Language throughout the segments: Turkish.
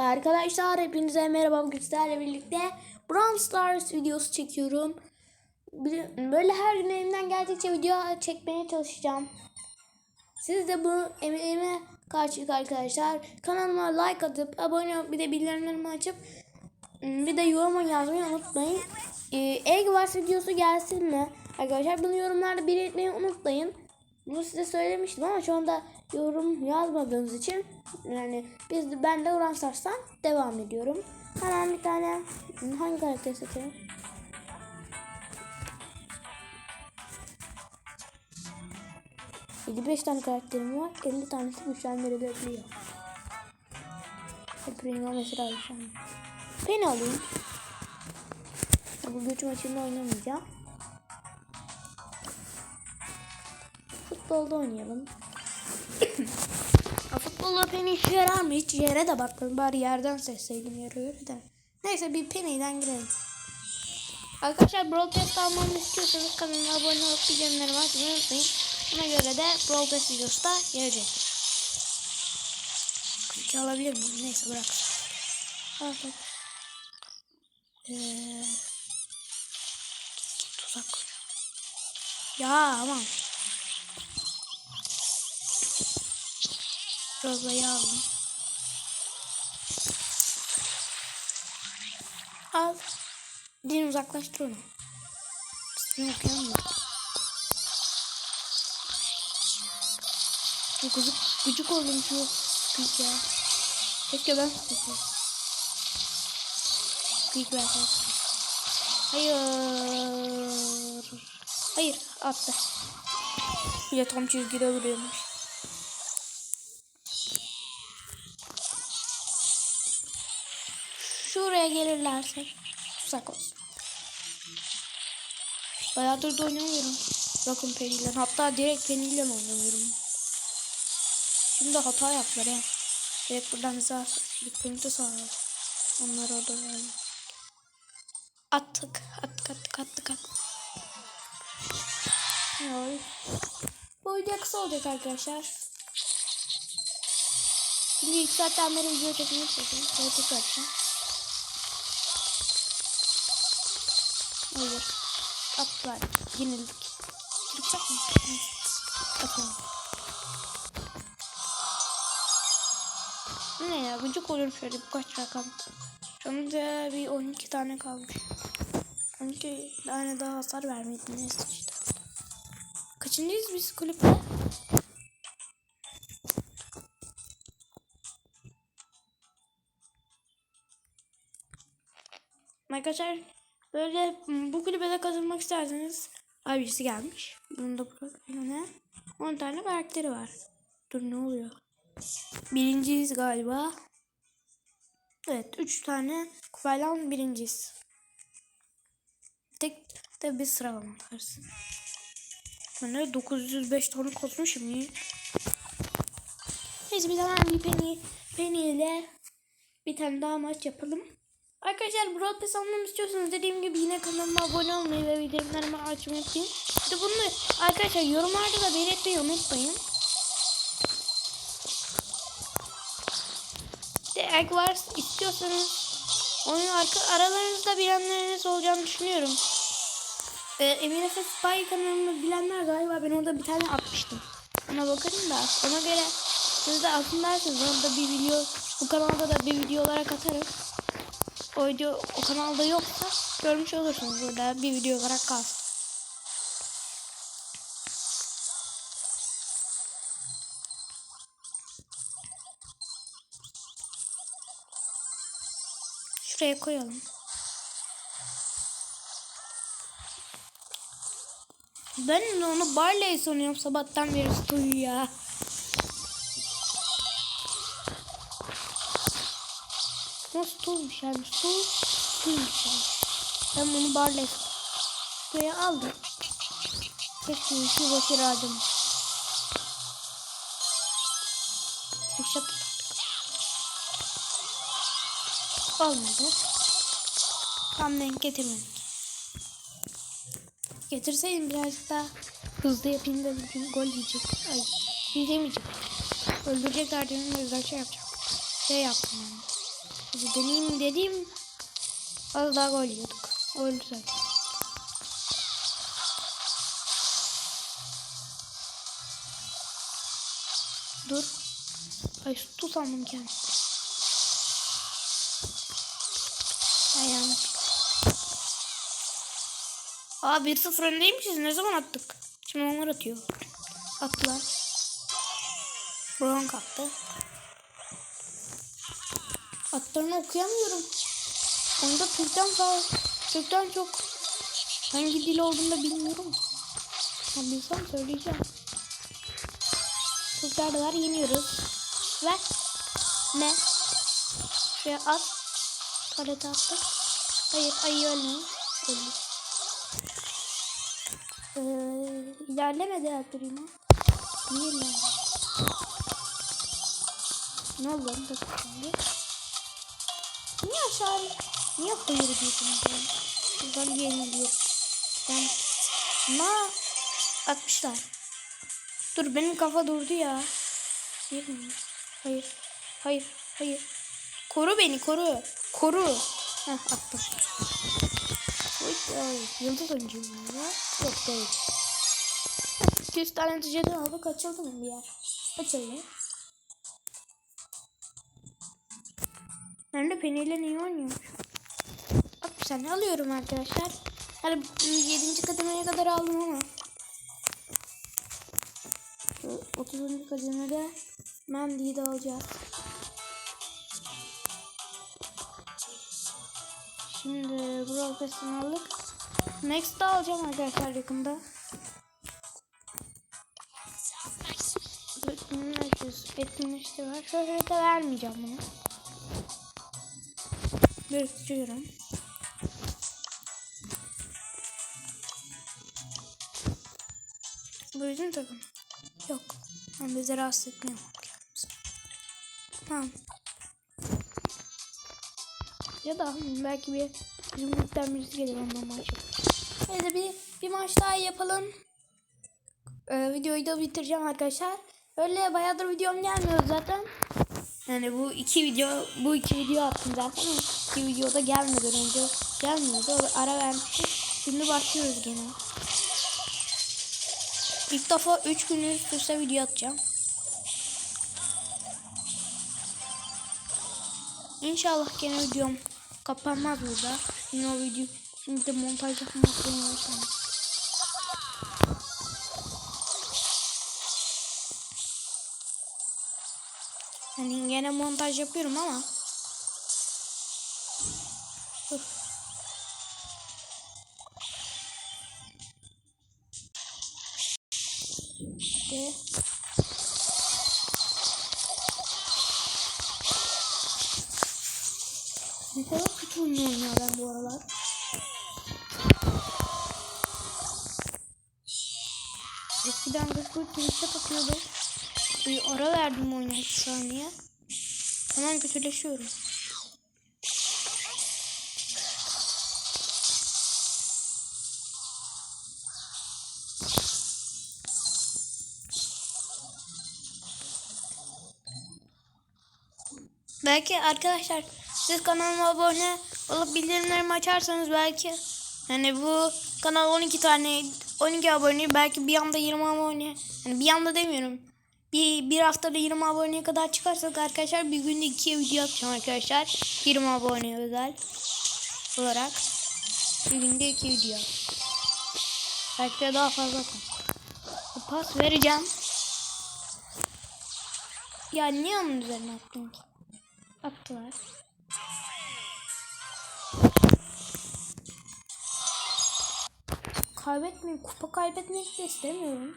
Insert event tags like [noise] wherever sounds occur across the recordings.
Arkadaşlar hepinize merhaba bugün sizlerle birlikte Brawl Stars videosu çekiyorum. Böyle her gün elimden geldikçe video çekmeye çalışacağım. Siz de bu emeğime karşılık arkadaşlar kanalıma like atıp abone olup bir de bildirimlerimi açıp bir de yorum yazmayı unutmayın. Ee, Egg Wars videosu gelsin mi? Arkadaşlar bunu yorumlarda belirtmeyi unutmayın. Bunu size söylemiştim ama şu anda yorum yazmadığınız için yani biz ben de Uran Stars'tan devam ediyorum. Hemen bir tane hangi karakteri seçelim? beş tane karakterim var. 50 tanesi güçlendirilebiliyor. Primo mesela güçlendi. Penny alayım. Bu güç maçında oynamayacağım. Futbolda oynayalım. [coughs] Ya Futbolda Penny işe yarar mı? Hiç yere de bakmadım. Bari yerden seçseydim göre de. Neyse bir Penny'den girelim. Arkadaşlar Pass almamı istiyorsanız kanalıma abone olup bildirimlerimi açmayı unutmayın. Buna göre de Pass videosu da gelecek. Kılıç alabilir miyim? Neyse bırak. Artık. Ee, tuzak. Ya aman. Rozayı aldım. Al. Din uzaklaştır onu. İsmini okuyamıyorum. Çok gıcık, gıcık oldum şu kıyık ya. Keşke ben sıkışım. Kıyık versen Hayır. Hayır attı. Bir de tam çizgide vuruyormuş. Şuraya gelirlerse uzak olsun. Bayağıdır da oynamıyorum. Bakın Penny'le. Hatta direkt Penny'le oynamıyorum. Şimdi hata yaptılar ya. Direkt buradan bize penaltı sağlar. Onları orada yani. Attık. Attık attık attık attık. Ay. Bu video kısa olacak arkadaşlar. Şimdi ilk saatten beri video çekmeyi çekeyim. Böyle tekrar yapacağım. Hayır. Atlar. Yenildik. Çıkacak mı? Atalım. Ne ya gıcık olurum şöyle birkaç rakam. Şu anda bir 12 tane kalmış. 12 tane daha hasar vermedi neyse işte. Kaçıncıyız biz kulüpte? Arkadaşlar böyle bu kulübe de katılmak isterseniz abisi gelmiş. Bunu da bırakıyor ne? 10 tane karakteri var. Dur ne oluyor? Birinciyiz galiba. Evet 3 tane kupayla birinciyiz. Tek de bir sıralama. Ben de 905 tane kasmışım iyi. Neyse bir zaman bir Penny ile bir tane daha maç yapalım. Arkadaşlar Brawl Pass almamı istiyorsanız dediğim gibi yine kanalıma abone olmayı ve bildirimlerimi açmayı unutmayın. De bunu arkadaşlar yorumlarda da belirtmeyi unutmayın. İşte Egg Wars istiyorsanız onun arka aralarınızda bilenleriniz olacağını düşünüyorum. Ee, Emir Efe Spy kanalını bilenler galiba ben orada bir tane atmıştım. Ona bakarım da ona göre siz de atın derseniz orada bir video bu kanalda da bir video olarak atarım. O video o kanalda yoksa görmüş olursunuz burada bir video olarak kalsın. Şuraya koyalım. Ben onu Barley sanıyorum sabahtan beri uyuyor ya. Nasıl tulmuş yani su suymuş yani. Ben bunu Barley Şuraya aldım. Keşke şu başarardım. Yaşat. Olmadı. Tam denk getirmedik. Getirseydim birazcık daha hızlı yapayım da bugün gol yiyecek. Ay yiyemeyecek. Öldürecek derdinin o yüzden şey yapacağım. Şey yaptım yani. Hadi deneyeyim dedim. Az daha gol yiyorduk. Öldü zaten. Dur. Ay su sandım kendimi. Ay yanlış. Aa 1-0 öndeymişiz. Ne zaman attık? Şimdi onlar atıyor. Attılar. Brown kaptı. Atlarını okuyamıyorum. Onda Türk'ten fazla, Türk'ten çok hangi dil olduğunu da bilmiyorum. Ha, bilsem söyleyeceğim. Var yeniyoruz. Ve ne? Şuraya at. Kalete attık. Hayır ayı ölmeyin. Öldü. Ee, ilerlemedi Ertuğrul'un. Niye ilerlemedi? Ne oldu da şimdi? Aşağı niye hayır diyorsunuz ya? Buradan yeniliyor. Ben ma atmışlar. Dur benim kafa durdu ya. Hayır? Hayır. Hayır. Hayır. Koru beni koru. Koru. Heh attım. Oy, Yıldız oyuncuyum ya. Yok değil. 200 tane tüccarı aldık açıldı mı bir yer? Açıldı. Ben de Penny ile niye oynuyormuş? Bir saniye alıyorum arkadaşlar. Hani 7. kademeye kadar aldım ama. Şu 30. kademede Mandy'yi de alacağız. Şimdi Brawl Pass'ını aldık. Max'te alacağım arkadaşlar yakında. Etkinleşti var. Şöyle de vermeyeceğim bunu. Biriktiriyorum. Bu bizim takım. Yok. Ben bizi rahatsız etmiyorum. Tamam. Ya da belki bir bizim gruptan birisi gelir ondan maç Neyse bir, bir maç daha yapalım. Ee, videoyu da bitireceğim arkadaşlar. Öyle bayağıdır videom gelmiyor zaten. Yani bu iki video bu iki video attım zaten. ama İki videoda gelmeden önce gelmiyordu. Ara vermiştim. Şimdi başlıyoruz gene. İlk defa 3 gün üst üste video atacağım. İnşallah gene videom kapanmaz burada. Yine o video şimdi de montaj yapmak zorundayım. Hani gene montaj yapıyorum ama Dur. Ne kadar kötü oynuyorum ben bu aralar. Eskiden 44 tweet'e bakıyordum. Bir ara verdim oyuna 2 saniye. Hemen kötüleşiyorum. Belki arkadaşlar siz kanalıma abone olup bildirimlerimi açarsanız belki hani bu kanal 12 tane 12 abone belki bir anda 20 abone yani bir anda demiyorum bir, bir haftada 20 aboneye kadar çıkarsak arkadaşlar bir günde 2 video atacağım arkadaşlar. 20 abone özel olarak. Bir günde 2 video. Belki de daha fazla pas vereceğim. Ya niye onun üzerine attın ki? Attılar. Kaybetmeyi kupa kaybetmek de istemiyorum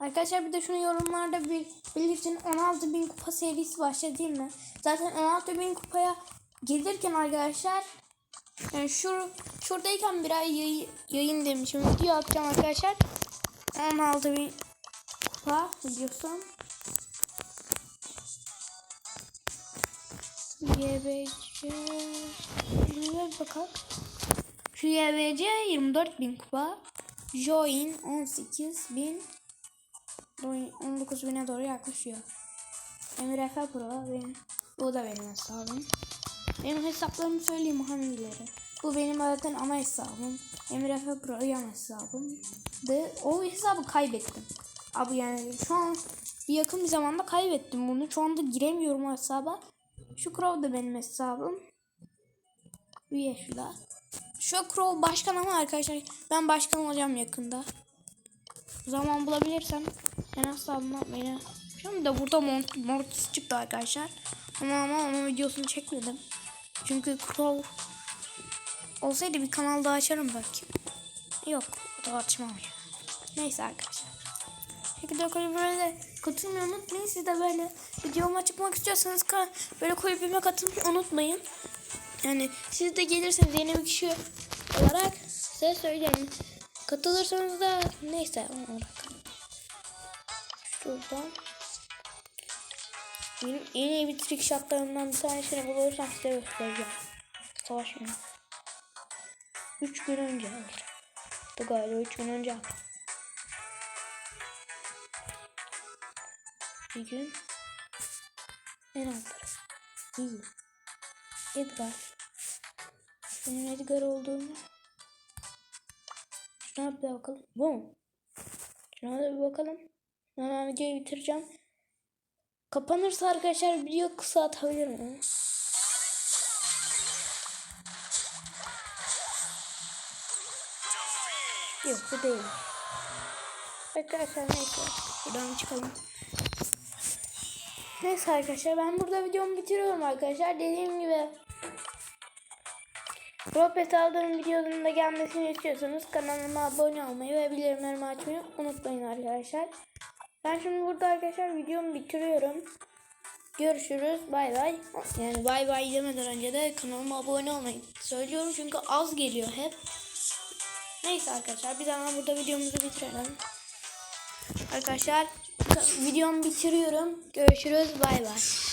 Arkadaşlar bir de şunu yorumlarda bir belirtin 16.000 kupa serisi başladı değil mi? Zaten 16.000 kupaya gelirken arkadaşlar yani şu şuradayken bir ay yayın, demişim. Video atacağım arkadaşlar. 16.000 kupa videosu. YBC bir bakalım. Şu YBC 24.000 kupa. Join 18.000 Join 19 bine doğru yaklaşıyor. Emir Efe Pro benim. Bu da benim hesabım. Benim hesaplarımı söyleyeyim hangileri. Bu benim zaten ana hesabım. Emir Efe Pro yan hesabım. De o hesabı kaybettim. Abi yani şu an bir yakın bir zamanda kaybettim bunu. Şu anda giremiyorum o hesaba. Şu Crow da benim hesabım. Üye şurada. Şu Crow başkan ama arkadaşlar ben başkan olacağım yakında. Zaman bulabilirsem en hesabıma beni Şimdi de burada Mont Mortis çıktı arkadaşlar. Ama ama onun videosunu çekmedim. Çünkü Crow olsaydı bir kanal daha açarım belki. Yok o da açmam. Neyse arkadaşlar. Şekilde kulübüme de katılmayı unutmayın. Siz de böyle videoma çıkmak istiyorsanız böyle kulübüme katılmayı unutmayın. Yani siz de gelirseniz yeni bir kişi olarak size söyleyeyim. Katılırsanız da neyse olarak. Şuradan. Benim en iyi bir trick shotlarımdan bir tanesini bulursam size göstereceğim. Savaş günü. 3 gün önce. Bu galiba 3 gün önce. Bir gün en alt taraf. İyi. Edgar. Benim Edgar olduğumu. Şuna bir bakalım. Bu mu? Şuna da bir bakalım. Hemen videoyu bitireceğim. Kapanırsa arkadaşlar video kısa atabilirim. Yok bu değil. Arkadaşlar neyse. Buradan çıkalım. Neyse arkadaşlar ben burada videomu bitiriyorum arkadaşlar. Dediğim gibi Robet aldığım videonun da gelmesini istiyorsanız kanalıma abone olmayı ve bildirimlerimi açmayı unutmayın arkadaşlar. Ben şimdi burada arkadaşlar videomu bitiriyorum. Görüşürüz. Bay bay. Yani bay bay demeden önce de kanalıma abone olmayı söylüyorum çünkü az geliyor hep. Neyse arkadaşlar bir zaman burada videomuzu bitirelim. Arkadaşlar videomu bitiriyorum. Görüşürüz. Bay bay.